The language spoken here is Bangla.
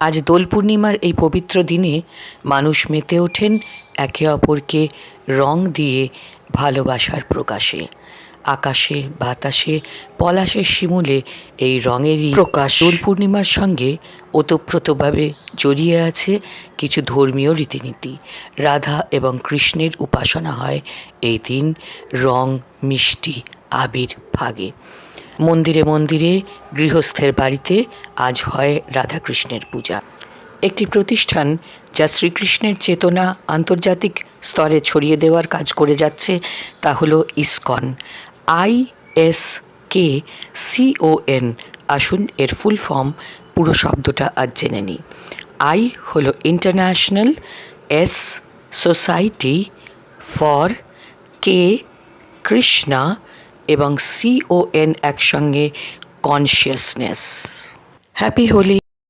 আজ দোল পূর্ণিমার এই পবিত্র দিনে মানুষ মেতে ওঠেন একে অপরকে রং দিয়ে ভালোবাসার প্রকাশে। আকাশে, বাতাসে পলাশের শিমুলে এই রঙেরই প্রকাশ। দোল পূর্ণিমার সঙ্গে ওতপ্রোতভাবে জড়িয়ে আছে কিছু ধর্মীয় রীতিনীতি। রাধা এবং কৃষ্ণের উপাসনা হয় এই দিন রং, মিষ্টি আবির ভাগে। মন্দিরে মন্দিরে, গৃহস্থের বাড়িতে আজ হয় রাধাকৃষ্ণের পূজা। একটি প্রতিষ্ঠান যা শ্রীকৃষ্ণের চেতনা আন্তর্জাতিক স্তরে ছড়িয়ে দেওয়ার কাজ করে যাচ্ছে, তা হলো ISKCON. I S K C O N আসুন এর ফুল ফর্ম পুরো শব্দটা আজ জেনে নিই। আই হল international, S society, for K Krishna এবং সিওএন একসঙ্গে কনসিয়াসনেস হ্যাপি হোলি